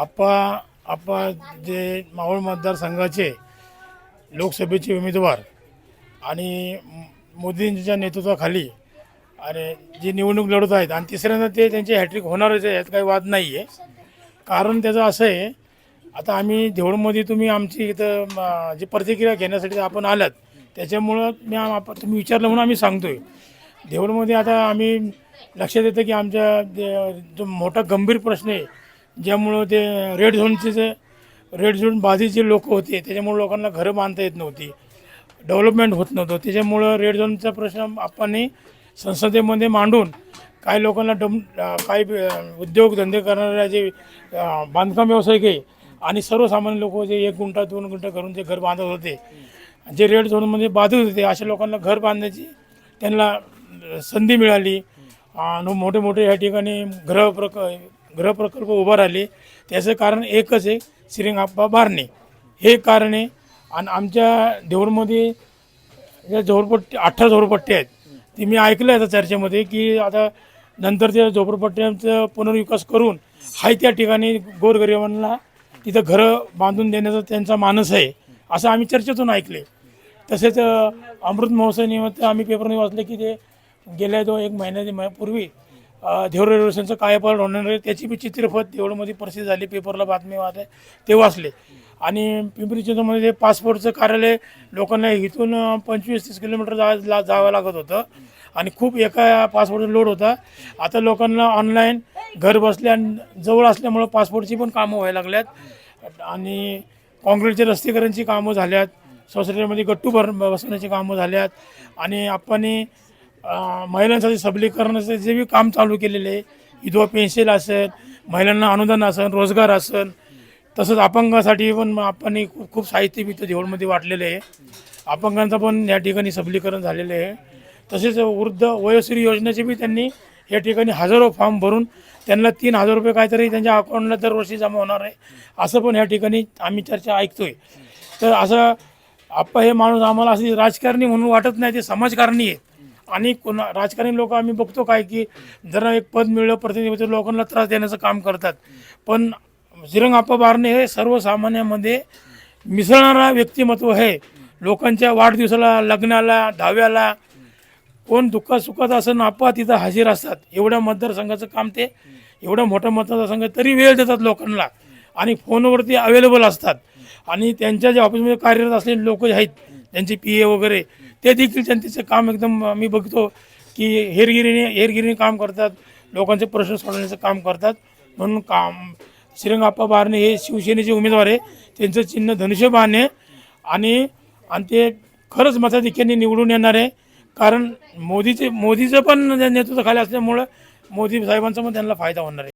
आप्पा आप्पा जे मावळ मतदारसंघाचे लोकसभेचे उमेदवार आणि मोदींच्या नेतृत्वाखाली आणि जी निवडणूक लढत आहेत आणि तिसऱ्यांदा ते त्यांची हॅट्रिक होणारच आहे यात काही वाद नाही आहे. कारण त्याचं असं आहे आता आम्ही देवळमध्ये तुम्ही आमची इथं जी प्रतिक्रिया घेण्यासाठी आपण आलात त्याच्यामुळं मी आप- तुम्ही विचारलं म्हणून आम्ही सांगतोय. देवळमध्ये आता आम्ही लक्षात येतं की आमच्या जे- जो मोठा गंभीर प्रश्न आहे ज्यामुळं ते रेड झोनचे जे रेड झोन बाधित लोक होते त्याच्यामुळे लोकांना घरं बांधता येत नव्हती. डेव्हलपमेंट होत नव्हतं. त्याच्यामुळं रेड झोनचा प्रश्न आपण संसदेमध्ये मांडून काही लोकांना डम काही उद्योगधंदे करणाऱ्या जे बांधकाम व्यावसायिक आहे आणि सर्वसामान्य लोक जे एक गुंठा दोन गुंठा करून जे घर बांधत होते. जे रेड झोनमध्ये बाधित होते अशा लोकांना घर बांधण्याची त्यांना संधी मिळाली. आणि मोठे मोठे या ठिकाणी ग्रह प्रक गृह प्रकल्प उभा राहिले. त्याचं कारण एकच आहे श्रीरंगाप्पा बारणे हे कारण आहे आणि आमच्या देऊळमध्ये ज्या झोपडपट्टी अठरा झोपडपट्ट्या आहेत ती मी ऐकलं आहे आता चर्चेमध्ये की आता नंतर त्या झोपडपट्ट्यांचा पुनर्विकास करून हाय त्या ठिकाणी गोरगरिबांना तिथं घरं बांधून देण्याचा त्यांचा मानस आहे असं आम्ही चर्चेतून ऐकले तसेच अमृत महोत्सव निमित्त आम्ही पेपरमध्ये वाचले की ते गेल्या दो एक महिन्यापूर्वी पूर्वी अ, देवळ रेल्वे होणार आहे त्याची बी चित्रपट देवळमध्ये प्रसिद्ध झाली पेपरला बातमी वाचले ते वाचले. आणि पिंपरी चिंचवडमध्ये पासपोर्टचं कार्यालय लोकांना इथून पंचवीस तीस किलोमीटर जा ला- जावं लागत होतं. आणि खूप एका पासपोर्टचा लोड होता. आता लोकांना ऑनलाईन घर बसल्या जवळ असल्यामुळं पासपोर्टची पण कामं व्हायला लागल्यात. आणि काँक्रीटच्या रस्तीकरणची कामं झाल्यात. सोसायटीमध्ये गट्टू भर बसवण्याची कामं झाल्यात. आणि आपण महिलांसाठी सबलीकरणाचं जे बी काम चालू केलेले आहे विधवा पेन्शन असेल महिलांना अनुदान असेल रोजगार असेल तसंच अपंगासाठी पण आपण खूप खूप साहित्य मी देवळमध्ये वाटलेलं आहे. अपंगांचं पण या ठिकाणी सबलीकरण झालेलं आहे. तसेच वृद्ध वयोश्री योजनेचे बी त्यांनी या ठिकाणी हजारो फॉर्म भरून त्यांना तीन हजार रुपये काहीतरी त्यांच्या अकाउंटला दरवर्षी जमा होणार आहे. असं पण या ठिकाणी आम्ही चर्चा ऐकतोय. तर असं आप्पा हे माणूस आम्हाला असे राजकारणी म्हणून वाटत नाही ते समाजकारणी आहे आणि कोणा राजकारणी लोक आम्ही बघतो काय की जरा एक पद मिळलं प्रतिनिधी लोकांना त्रास देण्याचं काम करतात. पण जिरंग आप्पा बारणे हे सर्वसामान्यामध्ये मिसळणारा व्यक्तिमत्व आहे लोकांच्या वाढदिवसाला लग्नाला दहाव्याला कोण दुःखात सुखात असं आप्पा तिथं हजर असतात. एवढ्या मतदारसंघाचं काम ते एवढा मोठं मतदारसंघ तरी वेळ देतात लोकांना. आणि फोनवरती अवेलेबल असतात. आणि त्यांच्या ज्या ऑफिसमध्ये कार्यरत असलेले लोक आहेत त्यांचे पी ए वगैरे ते देखील जनतेचं काम एकदम मी बघतो की हेरगिरीने हेरगिरीने काम करतात. लोकांचे प्रश्न सोडवण्याचं काम करतात. म्हणून काम श्रीरंगाप्पा बारणे हे शिवसेनेचे उमेदवार आहे. त्यांचं चिन्ह धनुष्यबाण आहे. आणि आणि ते खरंच मताधिक्याने निवडून येणार आहे. कारण मोदीचे मोदीचं पण नेतृत्व खाली असल्यामुळं मोदी साहेबांचा पण त्यांना फायदा होणार आहे.